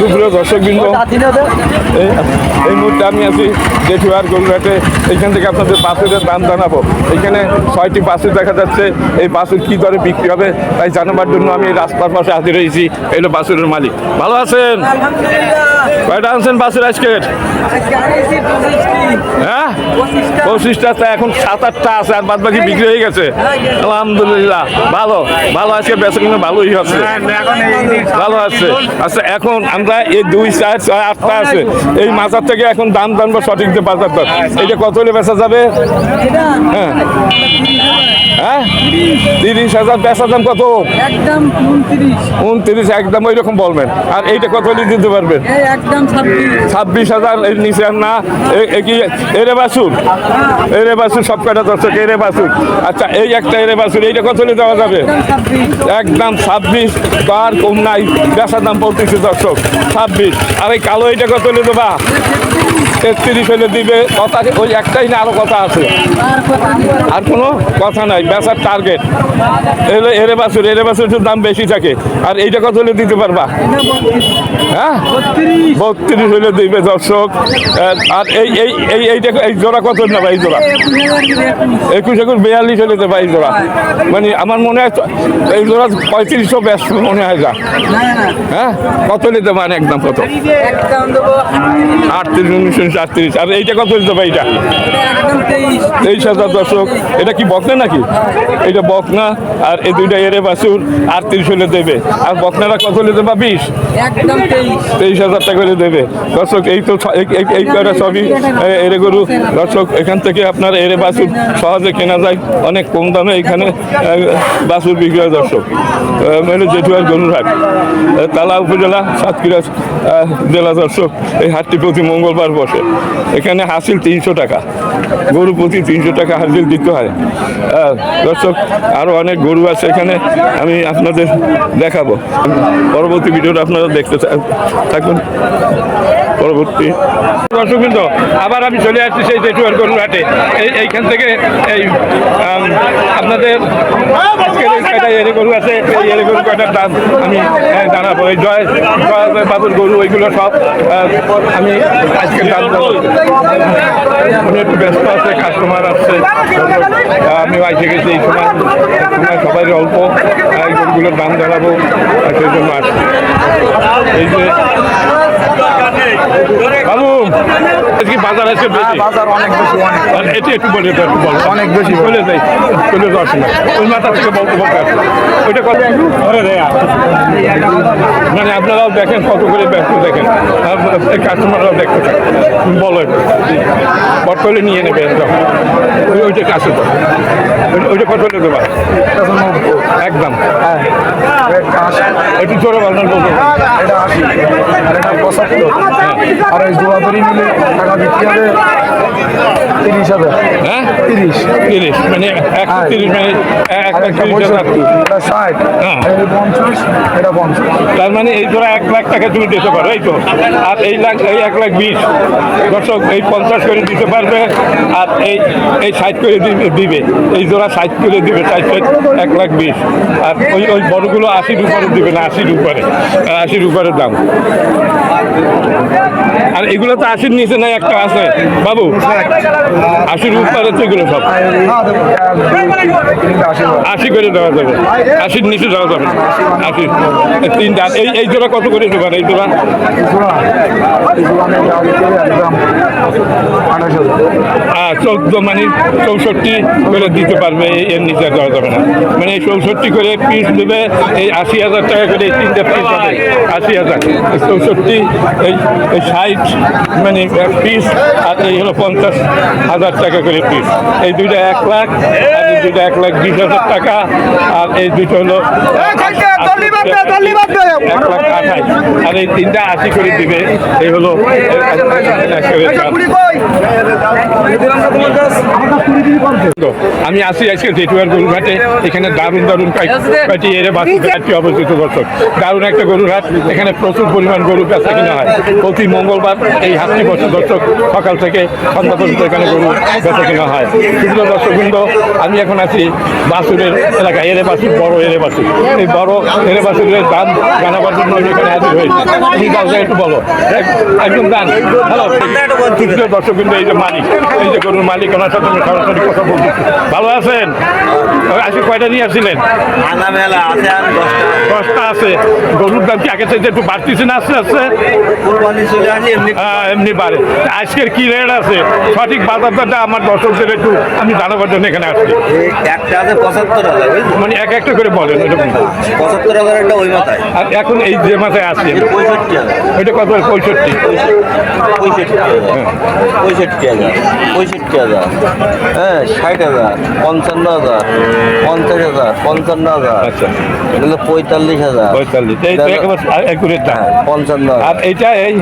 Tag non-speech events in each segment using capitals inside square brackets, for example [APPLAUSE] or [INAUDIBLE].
সুপ্রিয় দর্শক বিন্দু এই এই মুহূর্তে আমি আছি জেঠুয়ার গরুঘাটে এখান থেকে আপনাদের বাসুরের দাম জানাব। এখানে ছয়টি বাসুর দেখা যাচ্ছে। এই বাসুর কী দরে বিক্রি হবে তাই জানাবার জন্য আমি রাস্তার পাশে হাজির হয়েছি। এলো বাসুরের মালিক। ভালো আছেন? কয়টা আনছেন বাসুর আজকের? হ্যাঁ? পঁচিশটা। এখন সাত আটটা আছে আর বাদ বাকি বিক্রি হয়ে গেছে। আলহামদুলিল্লাহ। ভালো। ভালো আজকে বেচা কিন্তু ভালোই হচ্ছে। ভালো আছে। আচ্ছা এখন আমরা এই দুই চার ছয় আটটা আছে। এই মাজার থেকে এখন দাম জানব সঠিক যে বাজার দর। এইটা কত হলে বেচা যাবে? হ্যাঁ। হ্যাঁ? তিরিশ হাজার বেচা দাম কত? একদম উনত্রিশ। একদম ওই রকম বলবেন। আর এইটা কত হলে দিতে পারবেন? ছাব্বিশ। হাজার এর নিচে আর না। কি? এরে বাসুর এরে বাসুর সব কটা দর্শক? এরে বাসুর আচ্ছা এই একটা এরে বাসুর এইটা কত হলে দেওয়া যাবে? একদম ছাব্বিশ। তার কম নাই। বেচার দাম পড়তেছে দর্শক ছাব্বিশ। আর এই কালো এটা কত নিতে দেবা তেত্রিশ হলে দিবে কথা ওই একটাই না আরও কথা আছে? আর কোনো কথা নাই বেচার টার্গেট এলে এরে বাছুর এরে বাছুর দাম বেশি থাকে। আর এইটা কত হলে দিতে পারবা। হ্যাঁ? বত্রিশ হলে দিবে দর্শক। আর এই এই এই এইটা এই জোড়া কত নেবা এই জোড়া? একুশ? একুশ বিয়াল্লিশ হলে দেবা এই জোড়া। মানে আমার মনে হয় এই জোড়া পঁয়ত্রিশশো ব্যস্ত মনে হয় যা না না হ্যাঁ? কত নিতে মানে একদম কত? একদম দেবো। আটত্রিশ আটত্রিশ আর এইটা কত নিতে পারে এইটা এটা? তেইশ হাজার দর্শক। এটা কি বকনা নাকি? এটা বকনা আর এই দুইটা এরে বাছুর আটত্রিশ হলে দেবে। আর বকনারা কত হলে দেবা? বিশ? তেইশ। হাজার টাকা করে দেবে। দর্শক এই তো এই- কটা সবই এরে গরু। দর্শক এখান থেকে আপনার এরে বাছুর সহজে কেনা যায়। অনেক কম দামে এখানে এ, বাছুর বিক্রি হয় দর্শক। মানে জেঠুয়ার গরুরহাট তালা উপজেলা সাতক্ষীরা জেলা দর্শক। এই হাটটি প্রতি মঙ্গলবার বসে। এখানে হাসিল তিনশো টাকা। গরু প্রতি তিনশো টাকা হাসিল দিতে হয়। দর্শক আরও অনেক গরু আছে এখানে। আমি আপনাদের দেখাবো। পরবর্তী ভিডিওটা আপনারা দেখতে থাকুন। পরবর্তী দর্শক কিন্তু আবার আমি চলে আসছি সেই জেঠুয়ার গরুর হাটে। এই এইখান থেকে এই আপনাদের গরু আছে? এই এরে গরু কয়টার দাম আমি জানাব। এই জয় জয় বাবুর গরু, ওইগুলো সব আমি আজকে দাম উনি একটু ব্যস্ত আছে কাস্টমার আসছে আমি আইসে গেছি এই সময়। সময় সবাই অল্প। এই গরুগুলোর দাম দাঁড়াবো সেই জন্য আসছি। এই যে বাবু আজকে বাজার আছে বেশি। বাজার অনেক বেশি অনেক। এটি একটু বলে দাও, একটু বলো অনেক বেশি বলে। যাই চলে যাওয়ার সময়। ওই মাথা থেকে বলতে বলতে ওইটা কত? ধরে দেয়। মানে আপনারাও দেখেন কত করে ব্যস্ত দেখেন। কাস্টমাররাও দেখতে থাকে তুমি বলো বট করলে নিয়ে নেবে ওই ওইটা কাছে তো ওইটা কত হলে দেবা একদম। হ্যাঁ। একটু জোরে বলবেন বলব এটা আশি আর এটা পঁচাত্তর আর এই মিলে টাকা বিক্রি হবে তিরিশ হাজার। হ্যাঁ? তিরিশ। তিরিশ মানে একশো তিরিশ মানে এক লাখ তিরিশ হাজার। ষাট। হ্যাঁ। পঞ্চাশ এটা পঞ্চাশ। তার মানে এই জোড়া এক লাখ টাকা তুমি দিতে পারো এই তো? আর এই লাখ এই এক লাখ বিশ। দর্শক এই পঞ্চাশ করে দিতে পারবে আর এই এই ষাট করে দিবে দিবে। এই জোড়া ষাট করে দিবে ষাট ষাট এক লাখ বিশ। আর ওই ওই বড়গুলো আশির উপরে দিবে না আশির উপরে আশির উপরে দাম। আর এগুলো তো আশির নিচে নাই, একটা আছে। বাবু, আশির উপরে তো এগুলো সব। আশি করে দেওয়া যাবে। আশির নিচে দেওয়া যাবে। আশি তিনটা, এই এই জোড়া কত করে দেবেন এই জোড়া? চৌদ্দ মানে চৌষট্টি করে দিতে পারবে এর নিচে দেওয়া যাবে না। মানে এই চৌষট্টি করে পিস দেবে এই আশি হাজার টাকা করে এই তিনটে পিস হবে আশি হাজার। চৌষট্টি এই এই ষাট মানে পিস আর এই হলো পঞ্চাশ হাজার টাকা করে পিস এই দুইটা এক লাখ আর এই দুইটা এক লাখ বিশ হাজার টাকা আর এই দুটো হলো এক লাখ আঠাশ। আর এই তিনটা আশি করে দিবে এই হলো আমি আসি আজকে জেঠুয়ার গরুর হাটে এখানে দারুণ দারুণ কয়েকটি এরে বাসি অবস্থিত দর্শক। দারুণ একটা গরুর হাট। এখানে প্রচুর পরিমাণ গরু বেচা কিনা হয়। প্রতি মঙ্গলবার এই হাটটি বছর দর্শক, সকাল থেকে সন্ধ্যা পর্যন্ত এখানে গরু বেচা কিনা হয়। শুধু দর্শকবৃন্দ, আমি এখন আছি বাসুরের এলাকায় এরে বাসুর বড় এরে বাসুর এই বড় এরে বাসুরের দাম জানাবার জন্য এখানে হাজির হয়েছি। তুমি একটু বলো। এক- একদম দান। হ্যালো। দর্শকবৃন্দ, এই যে মালিক, এই যে গরুর মালিক, ওনার সাথে আমি সরাসরি কথা বলতেছি ভালো আছেন? আজকে কয়টা নিয়ে আসছিলেন? মেলা আছে আর দশটা। দশটা আছে। গরুর দাম কি আগে চাইতে একটু বাড়তিছে না আস্তে আস্তে এমনি বাড়ে। আজকের কি রেট আছে? সঠিক বাজার দরটা আমার দর্শকদের একটু আমি জানাবার জন্য এখানে আসছি। একটা আছে পঁচাত্তর হাজার মানে এক একটা করে বলেন এটা পঁচাত্তর হাজার একটা ওই মাথায় আর এখন এই যে মাথায় আছে এটা কত? পঁয়ষট্টি। পঁয়ষট্টি পঁয়ষট্টি হাজার। পঁয়ষট্টি হাজার। হ্যাঁ ষাট হাজার পঞ্চান্ন হাজার পঞ্চাশ হাজার পঞ্চান্ন হাজার। আচ্ছা। এটা হলো পঁয়তাল্লিশ হাজার। পঁয়তাল্লিশ হ্যাঁ, পঞ্চান্ন আর এইটা এই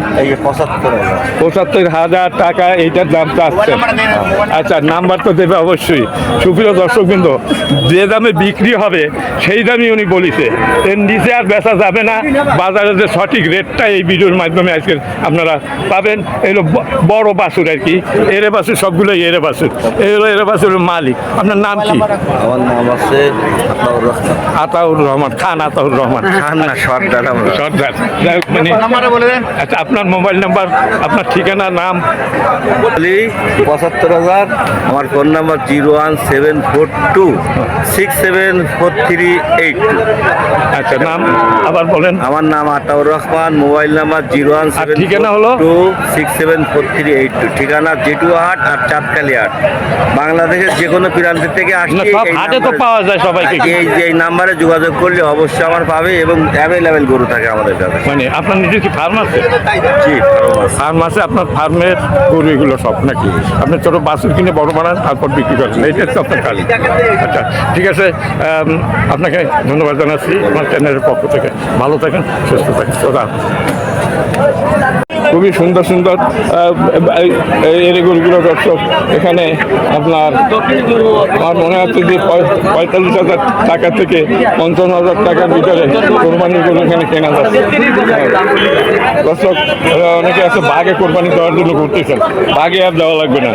পঁচাত্তর পঁচাত্তর হাজার টাকা এইটার দাম চাচ্ছে আচ্ছা নাম্বার তো দেবে অবশ্যই। সুপ্রিয় দর্শকবৃন্দ যে দামে বিক্রি হবে সেই দামই উনি বলিছে। এর নিচে আর বেচা যাবে না। বাজারে যে সঠিক রেটটা এই ভিডিওর মাধ্যমে আজকে আপনারা পাবেন এগুলো বড় বাছুর আর কি। এরে বাছুর সবগুলোই এরে বাছুর এগুলো এরে বাছুরের মালিক। আপনার নাম কি? আমার নাম আছে আতাউর রহমান। আতাউর রহমান। খান আতাউর রহমান খান না [LAUGHS] সর্দার সর্দার মানে আচ্ছা আপনার মোবাইল নাম্বার আপনার ঠিকানা নাম? বলি পঁচাত্তর হাজার আমার phone number zero one seven four two six seven four three eight two. আচ্ছা নাম আবার বলেন। আমার নাম Ataur Rahman mobile number zero one seven ঠিকানা হলো? Two six seven four three eight two. ঠিকানা জেটু হাট আর চাঁদকালি হাট। বাংলাদেশের যে কোনো প্রান্ত থেকে না আসলে হাটে তো পাওয়া যায় সবাইকে। এই যে এই নাম্বারে যোগাযোগ করলে অবশ্যই আমার পাবে এবং অ্যাভেলেবেল গরু থাকে আমাদের কাছে। মানে আপনার নিজের কি ফার্ম আছে? জি ফার্ম আছে। আপনার ফার্মের গরু এগুলো সব নাকি? আপনি ছোটো বাসুর কিনে বড় বানান তারপর বিক্রি করেন। এইটাই তো আপনার কাজ আচ্ছা ঠিক আছে আপনাকে ধন্যবাদ জানাচ্ছি। আমার চ্যানেলের পক্ষ থেকে ভালো থাকেন সুস্থ থাকেন। খুবই সুন্দর সুন্দর এর গরুগুলো দর্শক এখানে আপনার আমার মনে হচ্ছে যে পঁয়তাল্লিশ হাজার টাকা থেকে পঞ্চান্ন হাজার টাকার ভিতরে কোরবানির এখানে কেনা যাচ্ছে। দর্শক অনেকে আছে, বাঘে কোরবানি দেওয়ার জন্য করতেছেন বাঘে আর দেওয়া লাগবে না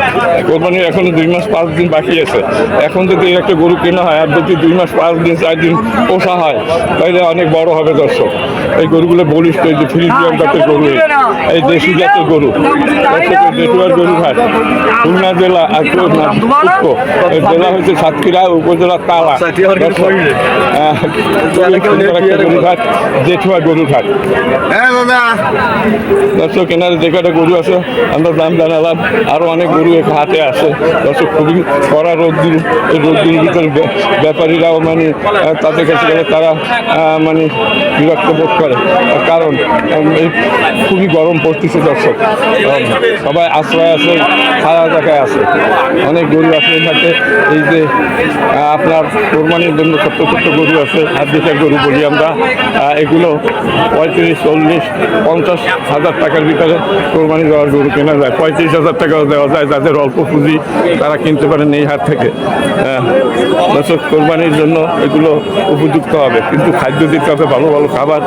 কোরবানির এখনও দুই মাস পাঁচ দিন বাকি আছে এখন যদি একটা গরু কেনা হয়, আর যদি দুই মাস পাঁচ দিন, চার দিন পোষা হয়, তাহলে অনেক বড় হবে দর্শক এই গরুগুলো বলিষ্ঠ, এই যে ফ্রিজিয়াম জাতের গরু, এই। দেশি জাতের গরু দর্শকের জেটুয়ার গরু ঘাট খুলনা জেলা আর জেলা হচ্ছে সাতক্ষীরা উপজেলা তালা। দর্শক, আহ, খুবই সুন্দর একটা গরু ঘাট জেঠুয়া গরু ঘাট দর্শক এনার যে কটা গরু আছে আমরা দাম জানালাম। আরও অনেক গরু হাতে আছে। দর্শক খুবই কড়া রোদ্দুর এই রোদ্দুর ভিতরে ব্যাপারীরাও মানে তাদের কাছে গেলে তারা মানে বিরক্ত বোধ করে। কারণ খুবই গরম পড়তেছে দর্শক। সবাই আশ্রয় আছে খাওয়া জায়গায় আছে। অনেক গরু আছে হাতে এই যে আপনার কোরবানির জন্য ছোট্ট ছোট্ট গরু আছে হাত দিকের গরু বলি আমরা। এগুলো পঁয়ত্রিশ, চল্লিশ, পঞ্চাশ হাজার টাকার ভিতরে কোরবানি দেওয়ার গরু কেনা যায়। পঁয়ত্রিশ হাজার টাকাও দেওয়া যায় যাদের অল্প পুঁজি, তারা কিনতে পারেন এই হাট থেকে। দর্শক, কোরবানির জন্য এগুলো উপযুক্ত হবে। কিন্তু খাদ্য দিতে হবে ভালো ভালো খাবার।